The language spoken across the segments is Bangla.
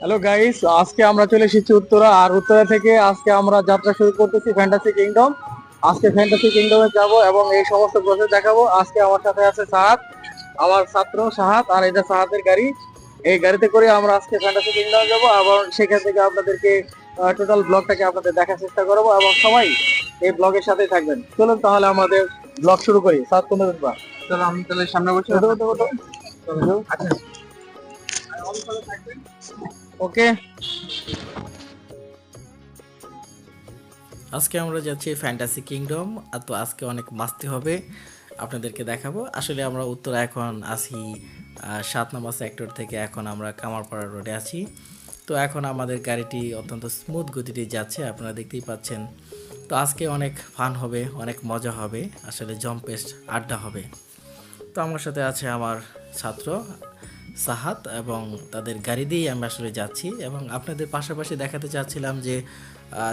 হ্যালো গাইস আজকে আমরা চলে এসেছি উত্তরা আর উত্তরা থেকে আজকে আমরা যাত্রা শুরু করতেছি ফ্যান্টাসি কিংডম আজকে ফ্যান্টাসি কিংডমে যাব এবং এই সমস্ত প্রসেস দেখাবো। আজকে আমার সাথে আছে সাহাত আমার ছাত্র সাহাত আর এটা সাহাতের গাড়ি। এই গাড়িতে করে আমরা আজকে ফ্যান্টাসি কিংডমে যাব এবং সেখান থেকে আপনাদেরকে টোটাল ব্লগটাকে আপনাদের দেখার চেষ্টা করব এবং সবাই এই ব্লগের সাথেই থাকবেন। চলুন তাহলে আমাদের ব্লগ শুরু করি। সাত কোন বা? চলো আমি তাহলে সামনে বসে ওকে। আজকে আমরা যাচ্ছি ফ্যান্টাসি কিংডম আর তো আজকে অনেক মাস্তি হবে আপনাদেরকে দেখাবো। আসলে আমরা উত্তরা এখন আহ, সাত নম্বর সেক্টর থেকে এখন আমরা কামারপাড়া রোডে আছি। তো এখন আমাদের গাড়িটি অত্যন্ত স্মুথ গতিতে যাচ্ছে আপনারা দেখতেই পাচ্ছেন। তো আজকে অনেক ফান হবে অনেক মজা হবে আসলে জম্পেস্ট আড্ডা হবে। তো আমার সাথে আছে আমার ছাত্র সাহাত এবং তাদের গাড়ি দিয়েই আমি আসলে যাচ্ছি এবং আপনাদের পাশাপাশি দেখাতে চাচ্ছিলাম যে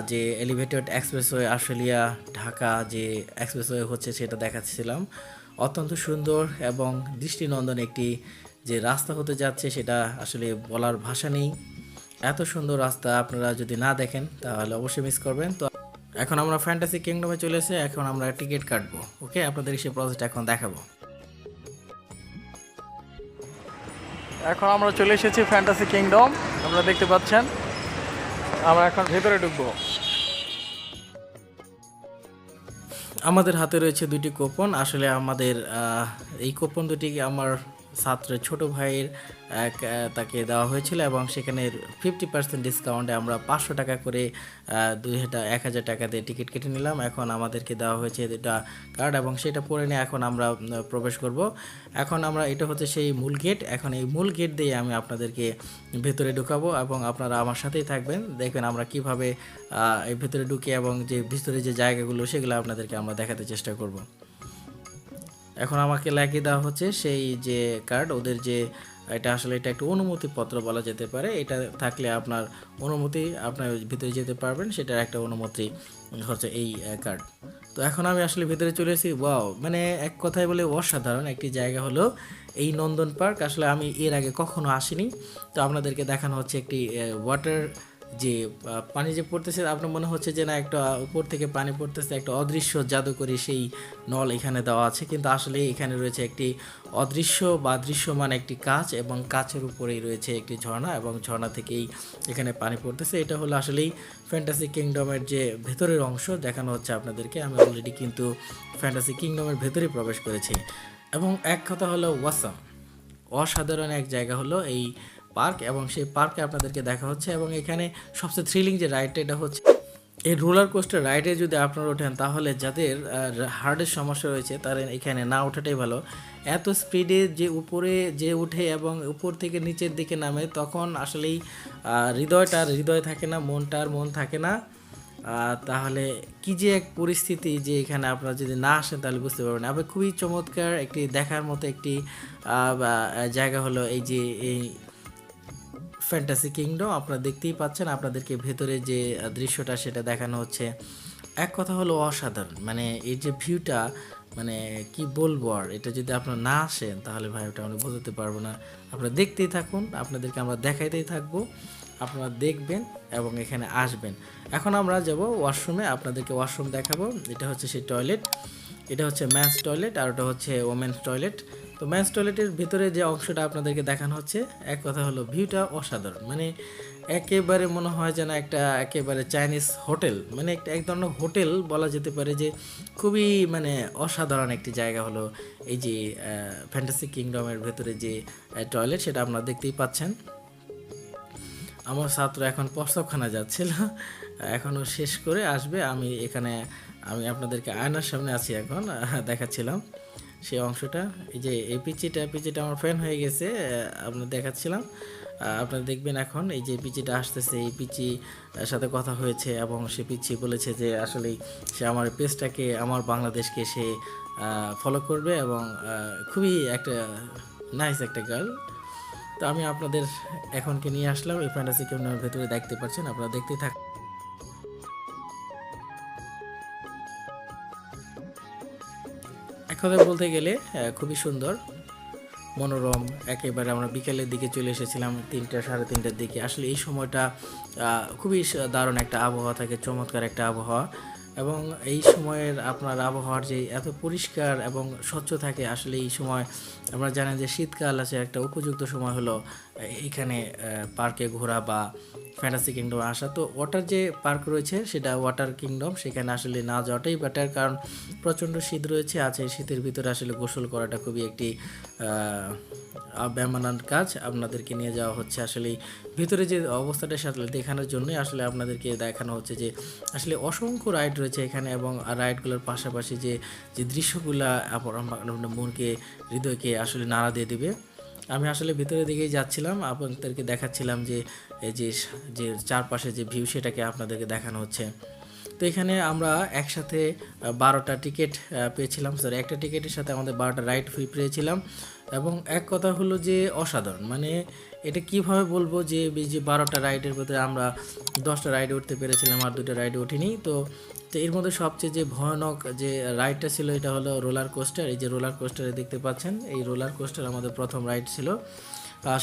যে এলিভেটেড এক্সপ্রেসওয়ে আশুলিয়া, ঢাকা যে এক্সপ্রেসওয়ে হচ্ছে সেটা দেখাচ্ছিলাম। অত্যন্ত সুন্দর এবং দৃষ্টিনন্দন একটি যে রাস্তা হতে যাচ্ছে সেটা আসলে বলার ভাষা নেই। এত সুন্দর রাস্তা আপনারা যদি না দেখেন তাহলে অবশ্যই মিস করবেন। তো এখন আমরা ফ্যান্টাসি কিংডমে চলে এসে এখন আমরা টিকিট কাটবো। ওকে আপনাদের সেই প্রসেসটা এখন দেখাবো। এখন আমরা চলে এসেছি ফ্যান্টাসি কিংডম আপনারা দেখতে পাচ্ছেন। আমরা এখন ভেতরে ঢুকবো। আমাদের হাতে রয়েছে দুটি কুপন। আসলে আমাদের এই কুপন দুটি আমার ছাত্রের ছোট ভাইয়ের তাকে দেওয়া হয়েছিল এবং সেখানে ফিফটি পার্সেন্ট ডিসকাউন্টে আমরা পাঁচশো টাকা করে দুই হাজার এক হাজার টাকা দিয়ে টিকিট কেটে নিলাম। এখন আমাদেরকে দেওয়া হয়েছে এটা কার্ড এবং সেটা পরে নিয়ে এখন আমরা প্রবেশ করব। এখন আমরা, এটা হচ্ছে সেই মূল গেট এখন এই মূল গেট দিয়ে আমি আপনাদেরকে ভেতরে ঢুকাবো এবং আপনারা আমার সাথেই থাকবেন। দেখবেন আমরা কীভাবে এই ভেতরে ঢুকে এবং যে, ভিতরে যে জায়গাগুলো, সেগুলো আপনাদেরকে আমরা দেখাতে চেষ্টা করব। এখন আমাকে লাগিয়ে দেওয়া হচ্ছে সেই যে কার্ড ওদের যে এটা আসলে এটা একটা অনুমতি পত্র বলা যেতে পারে। এটা থাকলে আপনার অনুমতি, আপনার ভিতরে যেতে পারবেন, সেটার একটা অনুমতি হচ্ছে এই কার্ড তো এখন আমি আসলে ভিতরে চলে এসেছি। ওয়াও মানে এক কথায় বলে অসাধারণ একটি জায়গা হলো এই নন্দন পার্ক আসলে আমি এর আগে কখনো আসিনি। তো আপনাদেরকে দেখানো হচ্ছে একটি ওয়াটার যে পানি যে পড়তেছে, আপনার মনে হচ্ছে যে না, একটা উপর থেকে পানি পড়তেছে, একটা অদৃশ্য জাদুকরি সেই নল এখানে দেওয়া আছে, কিন্তু আসলে এখানে রয়েছে একটি অদৃশ্য বা দৃশ্যমান একটি কাচ এবং কাচের উপরেই রয়েছে একটি ঝর্ণা এবং ঝর্ণা থেকেই এখানে পানি পড়তেছে। এটা হলো আসলেই ফ্যান্টাসি কিংডমের যে ভেতরের অংশ, দেখানো হচ্ছে আপনাদেরকে। আমি অলরেডি কিন্তু ফ্যান্টাসি কিংডমের ভেতরে প্রবেশ করেছি। এবং এক কথা হলো ওয়াসাম অসাধারণ এক জায়গা হলো এই পার্ক এবং সেই পার্কে আপনাদেরকে দেখা হচ্ছে এবং এখানে সবচেয়ে থ্রিলিং যে রাইডটা এটা হচ্ছে এই রোলার কোস্টার রাইডে যদি আপনারা ওঠেন তাহলে যাদের হার্টের সমস্যা রয়েছে তারা এখানে না ওঠাটাই ভালো। এত স্পিডে যে উপরে যে উঠে এবং উপর থেকে নিচের দিকে নামে তখন আসলেই আহ, হৃদয়টা হৃদয় থাকে না মনটা আর মন থাকে না। তাহলে কি যে এক পরিস্থিতি যে এখানে আপনারা যদি না আসেন তাহলে বুঝতে পারবেন আবার খুবই চমৎকার একটি দেখার মতো একটি জায়গা হলো এই যে এই ফ্যান্টাসি কিংডম, আপনারা দেখতেই পাচ্ছেন আপনাদেরকে ভেতরে যে দৃশ্যটা সেটা দেখানো হচ্ছে। এক কথা হলো অসাধারণ মানে এই যে ভিউটা মানে কি বলব আর, এটা যদি আপনারা না আসেন, তাহলে ভাই ওটা আমি বোঝাতে পারব না। আপনারা দেখতেই থাকুন, আপনাদেরকে আমরা দেখাইতেই থাকব, আপনারা দেখবেন এবং এখানে আসবেন। এখন আমরা যাব ওয়াশরুমে, আপনাদেরকে ওয়াশরুম দেখাবো, এটা হচ্ছে সেই টয়লেট, এটা হচ্ছে ম্যান্স টয়লেট আর ওটা হচ্ছে ওমেন্স টয়লেট তো ম্যান্স টয়লেটের ভিতরে যে অংশটা আপনাদেরকে দেখানো হচ্ছে, এক কথা হলো ভিউটা অসাধারণ। মানে একেবারে মনে হয় যেন একটা একেবারে চাইনিজ হোটেল মানে একটা এক ধরনের হোটেল বলা যেতে পারে যে খুবই মানে অসাধারণ একটি জায়গা হলো এই যে ফ্যান্টাসি কিংডমের ভেতরে যে টয়লেট সেটা আপনারা দেখতেই পাচ্ছেন। আমার ছাত্র এখন প্রস্তাবখানা যাচ্ছিল এখনও শেষ করে আসবে। আমি এখানে, আমি আপনাদেরকে আয়নার সামনে আছি এখন, দেখাচ্ছিলাম। সেই অংশটা। এই যে এই পিচিটা পিচিটা আমার ফ্যান হয়ে গেছে আপনার দেখাচ্ছিলাম। আপনারা দেখবেন এখন এই যে পিচিটা আসতেছে, এই পিচি সাথে কথা হয়েছে এবং সে পিচি বলেছে যে আসলেই সে আমার পেজটাকে, আমার বাংলাদেশকে সে ফলো করবে এবং খুবই একটা নাইস একটা গার্ল তো আমি আপনাদের এখনকে নিয়ে আসলাম, এই ফ্যান্টাসি কেমনের ভেতরে দেখতে পাচ্ছেন আপনারা দেখতে থাক কথায় বলতে গেলে খুবই সুন্দর, মনোরম। একেবারে আমরা বিকেলের দিকে চলে এসেছিলাম তিনটা, সাড়ে তিনটার দিকে। আসলে এই সময়টা খুবই দারুণ একটা আবহাওয়া থাকে, চমৎকার একটা আবহাওয়া। এবং এই সময়ের আপনার আবহাওয়ার যে এত পরিষ্কার এবং স্বচ্ছ থাকে, আসলে এই সময় আমরা জানেন যে শীতকাল আছে, একটা উপযুক্ত সময় হলো এইখানে পার্কে ঘোরা বা ফ্যান্টাসি কিংডম আসা। তো ওয়াটার যে পার্ক রয়েছে, সেটা ওয়াটার কিংডম সেখানে আসলে না যাওয়াটাই বেটার কারণ প্রচণ্ড শীত রয়েছে। আছে শীতের ভিতরে আসলে গোসল করাটা খুবই একটি ব্যামানান কাজ। আপনাদেরকে নিয়ে যাওয়া হচ্ছে আসলে ভিতরে যে অবস্থাটা সাথে দেখানোর জন্যই আসলে আপনাদেরকে দেখানো হচ্ছে যে আসলে অসংখ্য রাইড রয়েছে এখানে এবং রাইডগুলোর পাশাপাশি যে যে দৃশ্যগুলা আপনার মনকে, হৃদয়কে আসলে নাড়া দিয়ে দিবে। আমি আসলে ভিতরের দিকেই যাচ্ছিলাম, আপনাদেরকে দেখাচ্ছিলাম যে, এই যে যে চারপাশে যে ভিউ সেটাকে আপনাদেরকে দেখানো হচ্ছে। তো এখানে আমরা একসাথে বারোটা টিকিট পেয়েছিলাম। সরি একটা টিকিটের সাথে আমাদের বারোটা রাইড ফ্রি পেয়েছিলাম। এবং এক কথা হলো যে অসাধারণ। মানে এটা কীভাবে বলব যে যে বারোটা রাইডের ভিতরে আমরা দশটা রাইডে উঠতে পেরেছিলাম আর দুটো রাইডে উঠিনি। তো তো এর মধ্যে সবচেয়ে যে ভয়ানক যে রাইডটা ছিল এটা হলো রোলার কোস্টার এই যে রোলার কোস্টারে দেখতে পাচ্ছেন, এই রোলার কোস্টার আমাদের প্রথম রাইড ছিল।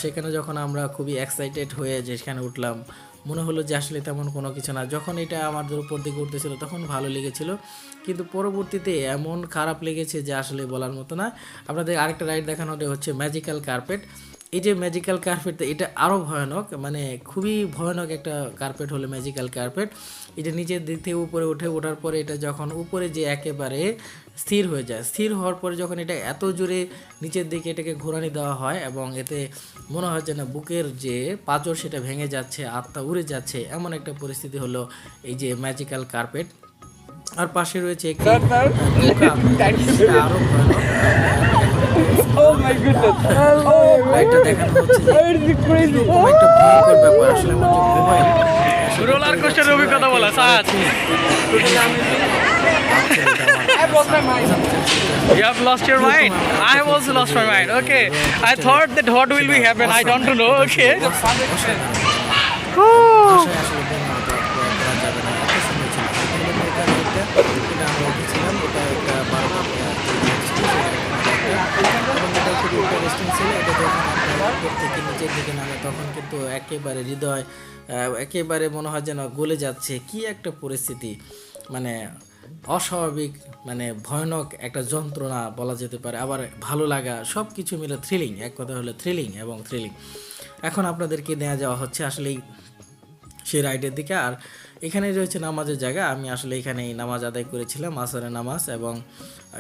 সেখানে যখন আমরা খুবই এক্সাইটেড হয়ে যেখানে উঠলাম মনে হলো যে আসলে তেমন কোনো কিছু না। যখন এটা আমাদের উপর দিকে উঠতেছিল তখন ভালো লেগেছিল। কিন্তু পরবর্তীতে এমন খারাপ লেগেছে যে আসলে বলার মতো না। আপনাদের আরেকটা রাইড দেখানোটা হচ্ছে ম্যাজিক্যাল কার্পেট এই যে ম্যাজিক্যাল কার্পেট এটা আরও ভয়ানক মানে খুবই ভয়ানক একটা কার্পেট হলো ম্যাজিক্যাল কার্পেট এটা নিচের দিক থেকে উপরে উঠে ওঠার পরে এটা যখন উপরে যে একেবারে স্থির হয়ে যায় স্থির হওয়ার পরে যখন এটা এত জোরে নিচের দিকে এটাকে ঘোরানি দেওয়া হয় এবং এতে মনে হয় যে না বুকের যে পাঁচর সেটা ভেঙে যাচ্ছে আত্মা উড়ে যাচ্ছে এমন একটা পরিস্থিতি হলো এই যে ম্যাজিক্যাল কার্পেট আর পাশে রয়েছে একটি নৌকা। সেটা আরও রাইডটা দেখানো হচ্ছে একটা ভয়ঙ্কর ব্যাপার আসলে আমার মোবাইল রোলার কোস্টারের অভিজ্ঞতা বলা সাজ You have lost your mind. I have also lost my mind. Okay. I thought that what will be happen. I don't know. Okay. তখন কিন্তু একেবারে হৃদয় একেবারে মনে হয় যেন গলে যাচ্ছে। কি একটা পরিস্থিতি মানে অস্বাভাবিক মানে ভয়ানক একটা যন্ত্রণা বলা যেতে পারে, আবার ভালো লাগা সব কিছু মিলে থ্রিলিং এক কথা হলো থ্রিলিং এবং থ্রিলিং এখন আপনাদেরকে নেওয়া যাওয়া হচ্ছে আসলেই সেই রাইডের দিকে, আর এখানে রয়েছে নামাজের জায়গা। আমি আসলে এখানে নামাজ আদায় করেছিলাম, আসরের নামাজ এবং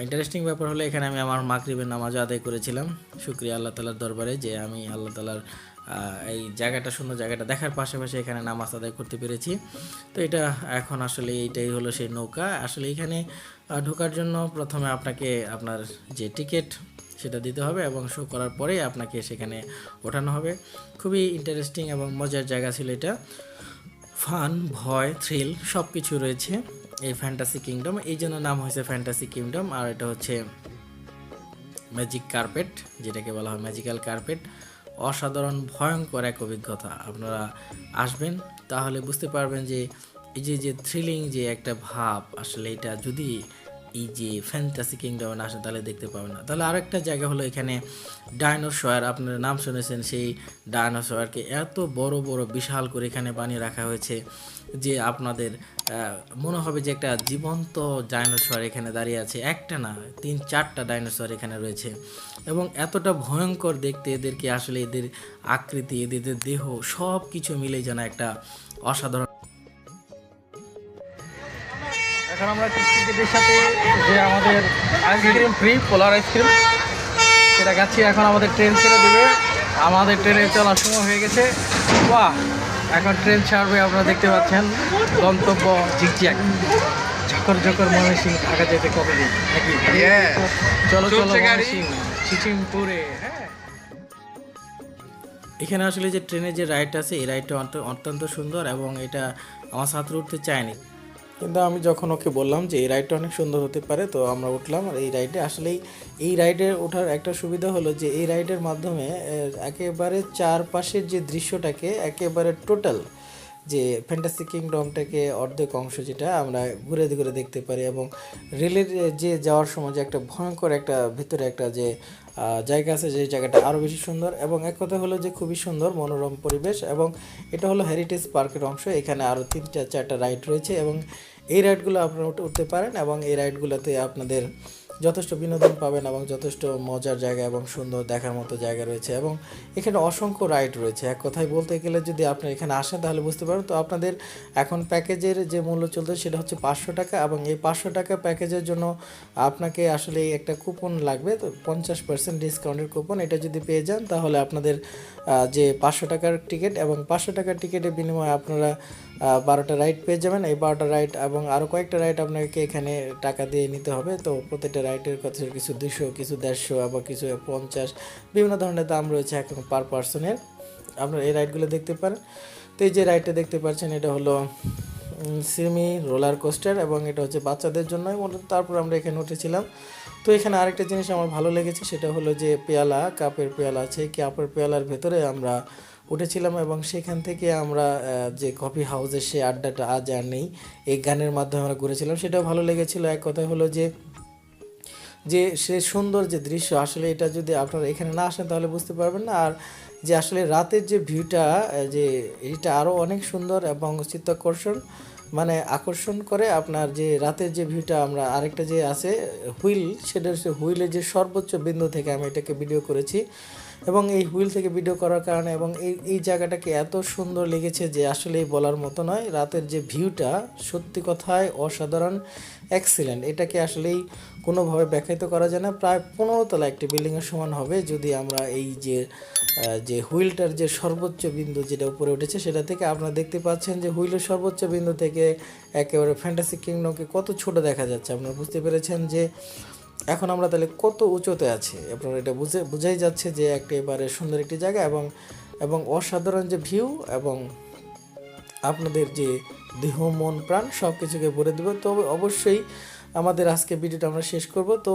ইন্টারেস্টিং ব্যাপার হলো এখানে আমি আমার মাকরিবের নামাজ আদায় করেছিলাম। শুক্রিয়া আল্লাহ তালার দরবারে যে আমি আল্লাহ তালার এই জায়গাটা, সুন্দর জায়গাটা দেখার পাশাপাশি এখানে নামাজ আদায় করতে পেরেছি। তো এটা এখন আসলে এইটাই হলো সেই নৌকা। আসলে এখানে ঢোকার জন্য প্রথমে আপনাকে আপনার যে টিকিট সেটা দিতে হবে এবং শো করার পরে আপনাকে সেখানে ওঠানো হবে। খুবই ইন্টারেস্টিং এবং মজার জায়গা ছিল এটা। ফান, ভয় থ্রিল সব কিছু রয়েছে এই ফ্যান্টাসি কিংডম এই জন্য নাম হয়েছে ফ্যান্টাসি কিংডম আর এটা হচ্ছে ম্যাজিক কার্পেট যেটাকে বলা হয় ম্যাজিক্যাল কার্পেট অসাধারণ, ভয়ঙ্কর এক অভিজ্ঞতা। আপনারা আসবেন, তাহলে বুঝতে পারবেন যে এই যে যে থ্রিলিং যে একটা ভাব, আসলে এটা যদি এই যে ফ্যান্টাসি কিংডমে আসে, তাহলে দেখতে পাবেন না। তাহলে আরেকটা জায়গা হলো এখানে ডাইনোসর আপনারা নাম শুনেছেন সেই ডাইনোসরকে এত বড় বড় বিশাল করে এখানে বানিয়ে রাখা হয়েছে যে আপনাদের মনে হবে যে একটা জীবন্ত ডাইনোসর এখানে দাঁড়িয়ে আছে। একটা না, তিন চারটা ডাইনোসর এখানে রয়েছে। এবং এতটা ভয়ঙ্কর দেখতে এদেরকে আসলে এদের আকৃতি, এদের দেহ সব কিছু মিলে যেন একটা অসাধারণ এখন আমরা সাথে যে আমাদের আইসক্রিম ফ্রি পোলার আইসক্রিম সেটা খাচ্ছি। এখন আমাদের ট্রেন ছেড়ে দেবে। আমাদের ট্রেনে চলার সময় হয়ে গেছে। বাহ! এখন ট্রেন ছাড়বে আপনারা দেখতে পাচ্ছেন। গন্তব্য ঝিকঝিক। ঝকর ঝকর ময়মনসিং ঢাকা যেতে কবে নাকি? চলো চলো ময়মনসিং চিচিমপুরে হ্যাঁ। এখানে আসলে যে ট্রেনের যে রাইডটা আছে এই রাইডটা অন্ত- অত্যন্ত সুন্দর এবং এটা আমার ছাত্র উঠতে চায়নি। কিন্তু আমি যখন ওকে বললাম যে, এই রাইডটা অনেক সুন্দর হতে পারে, তো আমরা উঠলাম আর এই রাইডে আসলেই এই রাইডে ওঠার একটা সুবিধা হলো যে, এই রাইডের মাধ্যমে একেবারে চারপাশের যে দৃশ্যটাকে একেবারে টোটাল যে ফ্যান্টাসি কিংডমটাকে অর্ধেক অংশ যেটা আমরা ঘুরে ঘুরে দেখতে পারি এবং রেলের যে যাওয়ার সময় যে একটা ভয়ঙ্কর একটা ভিতরে একটা যে জায়গা আছে যে জায়গাটা আরও বেশি সুন্দর এবং এক কথা হলো যে খুবই সুন্দর, মনোরম পরিবেশ এবং এটা হলো হেরিটেজ পার্কের অংশ। এখানে আরও তিনটা, চারটা রাইড রয়েছে এবং এই রাইডগুলো আপনারা উঠতে পারেন এবং এই রাইডগুলোতে আপনাদের যথেষ্ট বিনোদন পাবেন এবং যথেষ্ট মজার জায়গা এবং সুন্দর দেখার মতো জায়গা রয়েছে এবং এখানে অসংখ্য রাইড রয়েছে। এক কথায় বলতে গেলে যদি আপনি এখানে আসেন তাহলে বুঝতে পারেন তো আপনাদের এখন প্যাকেজের যে মূল্য চলছে সেটা হচ্ছে পাঁচশো টাকা এবং এই পাঁচশো টাকা প্যাকেজের জন্য আপনাকে আসলে একটা কুপন লাগবে, তো পঞ্চাশ পার্সেন্ট ডিসকাউন্টের কুপন। এটা যদি পেয়ে যান তাহলে আপনাদের যে পাঁচশো টাকার টিকিট এবং পাঁচশো টাকার টিকিটের বিনিময়ে আপনারা বারোটা রাইড পেয়ে যাবেন। এই বারোটা রাইড এবং আরও কয়েকটা রাইড আপনাকে এখানে টাকা দিয়ে নিতে হবে। তো প্রত্যেকটা রাইডের কথা কিছু দুশো কিছু দেড়শো আবার কিছু পঞ্চাশ, বিভিন্ন ধরনের দাম রয়েছে এখন পার পার্সনের আপনারা এই রাইডগুলো দেখতে পারেন। তো এই যে রাইডটা দেখতে পাচ্ছেন, এটা হলো সিমি রোলার কোস্টার এবং এটা হচ্ছে বাচ্চাদের জন্যই তারপর আমরা এখানে উঠেছিলাম। তো এখানে আরেকটা জিনিস আমার ভালো লেগেছে, সেটা হলো যে পেয়ালা কাপের পেয়ালা আছে। কাপের পেয়ালার ভেতরে আমরা উঠেছিলাম এবং সেখান থেকে আমরা যে কফি হাউসের সে আড্ডাটা আজ আর নেই, এই গানের মাধ্যমে আমরা ঘুরেছিলাম। সেটাও ভালো লেগেছিল। এক কথা হলো যে যে সে সুন্দর যে দৃশ্য, আসলে এটা যদি আপনারা এখানে না আসেন তাহলে বুঝতে পারবেন না। আর যে আসলে রাতের যে ভিউটা যে এটা আরও অনেক সুন্দর এবং চিত্তাকর্ষণ মানে আকর্ষণ করে আপনার যে রাতের যে ভিউটা, আমরা আরেকটা যে আছে হুইল, সেটা হচ্ছে হুইলের যে সর্বোচ্চ বিন্দু থেকে আমি এটাকে ভিডিও করেছি। এবং এই হুইল থেকে ভিডিও করার কারণে এবং এই এই জায়গাটাকে এত সুন্দর লেগেছে যে আসলেই বলার মতো নয়। রাতের যে ভিউটা সত্যি কথায় অসাধারণ এক্সিলেন্ট এটাকে আসলেই কোনোভাবে ব্যাখ্যায়িত করা যায় না। প্রায় পনেরো তলা একটি বিল্ডিংয়ের সমান হবে যদি আমরা এই যে যে হুইলটার যে সর্বোচ্চ বিন্দু যেটা উপরে উঠেছে সেটা থেকে আপনারা দেখতে পাচ্ছেন যে হুইলের সর্বোচ্চ বিন্দু থেকে একেবারে ফ্যান্টাসি কিংডমকে কত ছোট দেখা যাচ্ছে। আপনারা বুঝতে পেরেছেন যে এখন আমরা তাহলে কত উঁচুতে আছি? আপনারা এটা বুঝে, বোঝাই যাচ্ছে যে একটা এবারে সুন্দর একটি জায়গা এবং এবং অসাধারণ যে ভিউ এবং আপনাদের যে দেহ, মন, প্রাণ সব কিছুকে ভরে দেবে। তবে অবশ্যই আমাদের আজকে ভিডিওটা আমরা শেষ করব। তো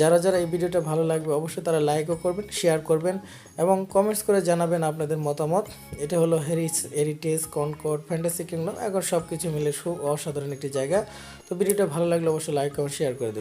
যারা যারা এই ভিডিওটা ভালো লাগবে, অবশ্যই তারা লাইকও করবেন শেয়ার করবেন এবং কমেন্টস করে জানাবেন আপনাদের মতামত। এটা হলো হেরিস হেরিটেজ কনকর্ড ফ্যান্টাসি কিংডম এখন সব কিছু মিলে সু, অসাধারণ একটি জায়গা। তো ভিডিওটা ভালো লাগলে অবশ্যই লাইক এবং শেয়ার করে